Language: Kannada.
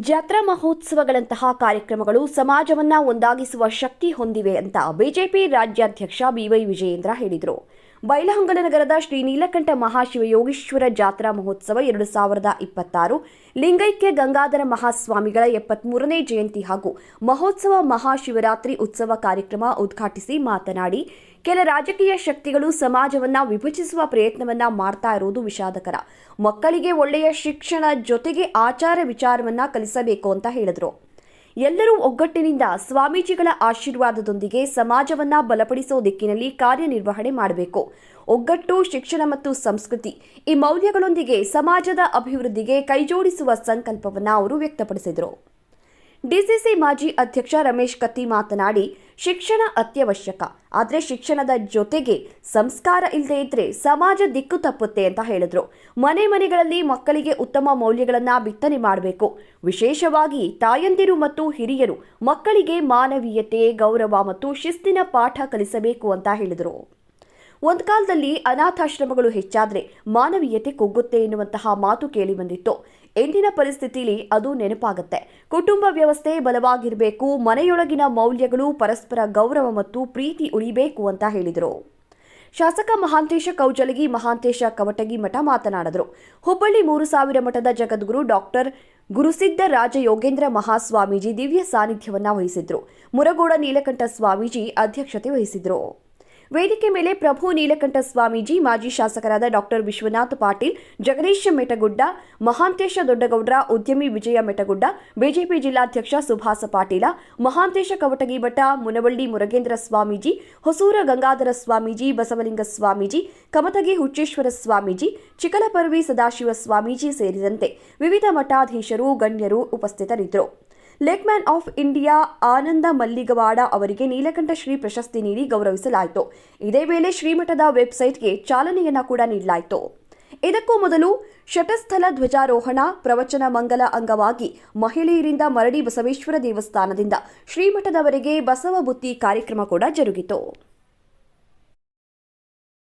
ಜಾತ್ರಾ ಮಹೋತ್ಸವಗಳಂತಹ ಕಾರ್ಯಕ್ರಮಗಳು ಸಮಾಜವನ್ನ ಒಂದಾಗಿಸುವ ಶಕ್ತಿ ಹೊಂದಿವೆ ಅಂತ ಬಿಜೆಪಿ ರಾಜ್ಯಾಧ್ಯಕ್ಷ ಬಿವೈ ವಿಜಯೇಂದ್ರ ಹೇಳಿದರು. ಬೈಲಹೊಂಗಲ ನಗರದ ಶ್ರೀ ನೀಲಕಂಠ ಮಹಾಶಿವಯೋಗೀಶ್ವರ ಜಾತ್ರಾ ಮಹೋತ್ಸವ ಎರಡು ಸಾವಿರದ ಇಪ್ಪತ್ತಾರು, ಲಿಂಗೈಕ್ಯ ಗಂಗಾಧರ ಮಹಾಸ್ವಾಮಿಗಳ ಎಪ್ಪತ್ಮೂರನೇ ಜಯಂತಿ ಹಾಗೂ ಮಹೋತ್ಸವ ಮಹಾಶಿವರಾತ್ರಿ ಉತ್ಸವ ಕಾರ್ಯಕ್ರಮ ಉದ್ಘಾಟಿಸಿ ಮಾತನಾಡಿ, ಕೆಲ ರಾಜಕೀಯ ಶಕ್ತಿಗಳು ಸಮಾಜವನ್ನ ವಿಭಜಿಸುವ ಪ್ರಯತ್ನವನ್ನ ಮಾಡ್ತಾ ಇರುವುದು ವಿಷಾದಕರ. ಮಕ್ಕಳಿಗೆ ಒಳ್ಳೆಯ ಶಿಕ್ಷಣ ಜೊತೆಗೆ ಆಚಾರ ವಿಚಾರವನ್ನ ಕಲಿಸಬೇಕು ಅಂತ ಹೇಳಿದರು. ಎಲ್ಲರೂ ಒಗ್ಗಟ್ಟಿನಿಂದ ಸ್ವಾಮೀಜಿಗಳ ಆಶೀರ್ವಾದದೊಂದಿಗೆ ಸಮಾಜವನ್ನ ಬಲಪಡಿಸೋ ದಿಕ್ಕಿನಲ್ಲಿ ಕಾರ್ಯನಿರ್ವಹಣೆ ಮಾಡಬೇಕು. ಒಗ್ಗಟ್ಟು, ಶಿಕ್ಷಣ ಮತ್ತು ಸಂಸ್ಕೃತಿ ಈ ಮೌಲ್ಯಗಳೊಂದಿಗೆ ಸಮಾಜದ ಅಭಿವೃದ್ಧಿಗೆ ಕೈಜೋಡಿಸುವ ಸಂಕಲ್ಪವನ್ನ ಅವರು ವ್ಯಕ್ತಪಡಿಸಿದರು. ಡಿಸಿಸಿ ಮಾಜಿ ಅಧ್ಯಕ್ಷ ರಮೇಶ್ ಕತ್ತಿ ಮಾತನಾಡಿ, ಶಿಕ್ಷಣ ಅತ್ಯವಶ್ಯಕ. ಆದರೆ ಶಿಕ್ಷಣದ ಜೊತೆಗೆ ಸಂಸ್ಕಾರ ಇಲ್ಲದೇ ಇದ್ರೆ ಸಮಾಜ ದಿಕ್ಕು ತಪ್ಪುತ್ತೆ ಅಂತ ಹೇಳಿದ್ರು. ಮನೆ ಮನೆಗಳಲ್ಲಿ ಮಕ್ಕಳಿಗೆ ಉತ್ತಮ ಮೌಲ್ಯಗಳನ್ನು ಬಿತ್ತನೆ ಮಾಡಬೇಕು. ವಿಶೇಷವಾಗಿ ತಾಯಂದಿರು ಮತ್ತು ಹಿರಿಯರು ಮಕ್ಕಳಿಗೆ ಮಾನವೀಯತೆ, ಗೌರವ ಮತ್ತು ಶಿಸ್ತಿನ ಪಾಠ ಕಲಿಸಬೇಕು ಅಂತ ಹೇಳಿದರು. ಒಂದು ಕಾಲದಲ್ಲಿ ಅನಾಥಾಶ್ರಮಗಳು ಹೆಚ್ಚಾದರೆ ಮಾನವೀಯತೆ ಕುಗ್ಗುತ್ತೆ ಎನ್ನುವಂತಹ ಮಾತು ಕೇಳಿ ಬಂದಿತ್ತು. ಇಂದಿನ ಪರಿಸ್ಥಿತಿಲಿ ಅದು ನೆನಪಾಗುತ್ತೆ. ಕುಟುಂಬ ವ್ಯವಸ್ಥೆ ಬಲವಾಗಿರಬೇಕು, ಮನೆಯೊಳಗಿನ ಮೌಲ್ಯಗಳು ಪರಸ್ಪರ ಗೌರವ ಮತ್ತು ಪ್ರೀತಿ ಉಳಿಬೇಕು ಅಂತ ಹೇಳಿದರು. ಶಾಸಕ ಮಹಾಂತೇಶ ಕೌಜಲಗಿ, ಮಹಾಂತೇಶ ಕವಟಗಿ ಮಠ ಮಾತನಾಡಿದರು. ಹುಬ್ಬಳ್ಳಿ ಮೂರು ಸಾವಿರ ಮಠದ ಜಗದ್ಗುರು ಡಾಕ್ಟರ್ ಗುರುಸಿದ್ಧ ರಾಜ ಯೋಗೇಂದ್ರ ಮಹಾಸ್ವಾಮೀಜಿ ದಿವ್ಯ ಸಾನ್ನಿಧ್ಯವನ್ನು ವಹಿಸಿದ್ರು. ಮುರಗೋಡ ನೀಲಕಂಠ ಸ್ವಾಮೀಜಿ ಅಧ್ಯಕ್ಷತೆ ವಹಿಸಿದ್ರು. ವೇದಿಕೆ ಮೇಲೆ ಪ್ರಭು ನೀಲಕಂಠ ಸ್ವಾಮೀಜಿ, ಮಾಜಿ ಶಾಸಕರಾದ ಡಾಕ್ಟರ್ ವಿಶ್ವನಾಥ್ ಪಾಟೀಲ್, ಜಗದೀಶ ಮೆಟಗುಡ್ಡ, ಮಹಾಂತೇಶ ದೊಡ್ಡಗೌಡ್ರ, ಉದ್ಯಮಿ ವಿಜಯ ಮೆಟಗುಡ್ಡ, ಬಿಜೆಪಿ ಜಿಲ್ಲಾಧ್ಯಕ್ಷ ಸುಭಾಸ ಪಾಟೀಲ, ಮಹಾಂತೇಶ ಕವಟಗಿ ಭಟ್ಟ, ಮುನವಳ್ಳಿ ಮುರಗೇಂದ್ರ ಸ್ವಾಮೀಜಿ, ಹೊಸೂರ ಗಂಗಾಧರ ಸ್ವಾಮೀಜಿ, ಬಸವಲಿಂಗ ಸ್ವಾಮೀಜಿ, ಕಮತಗಿ ಹುಚ್ಚೇಶ್ವರ ಸ್ವಾಮೀಜಿ ಚಿಕಲಪರ್ವಿ ಸದಾಶಿವ ಸ್ವಾಮೀಜಿ ಸೇರಿದಂತೆ ವಿವಿಧ ಮಠಾಧೀಶರು, ಗಣ್ಯರು ಉಪಸ್ಥಿತರಿದ್ದರು. ಲೇಕ್ಮ್ಯಾನ್ ಆಫ್ ಇಂಡಿಯಾ ಆನಂದ ಮಲ್ಲಿಗವಾಡ ಅವರಿಗೆ ನೀಲಕಂಠ ಶ್ರೀ ಪ್ರಶಸ್ತಿ ನೀಡಿ ಗೌರವಿಸಲಾಯಿತು. ಇದೇ ವೇಳೆ ಶ್ರೀಮಠದ ವೆಬ್ಸೈಟ್ಗೆ ಚಾಲನೆಯನ್ನ ಕೂಡ ನೀಡಲಾಯಿತು. ಇದಕ್ಕೂ ಮೊದಲು ಶಟಸ್ಥಲ ಧ್ವಜಾರೋಹಣ, ಪ್ರವಚನ ಮಂಗಲ ಅಂಗವಾಗಿ ಮಹಿಳೆಯರಿಂದ ಮರಡಿ ಬಸವೇಶ್ವರ ದೇವಸ್ಥಾನದಿಂದ ಶ್ರೀಮಠದವರೆಗೆ ಬಸವ ಬುತ್ತಿ ಕಾರ್ಯಕ್ರಮ ಕೂಡ ಜರುಗಿತು.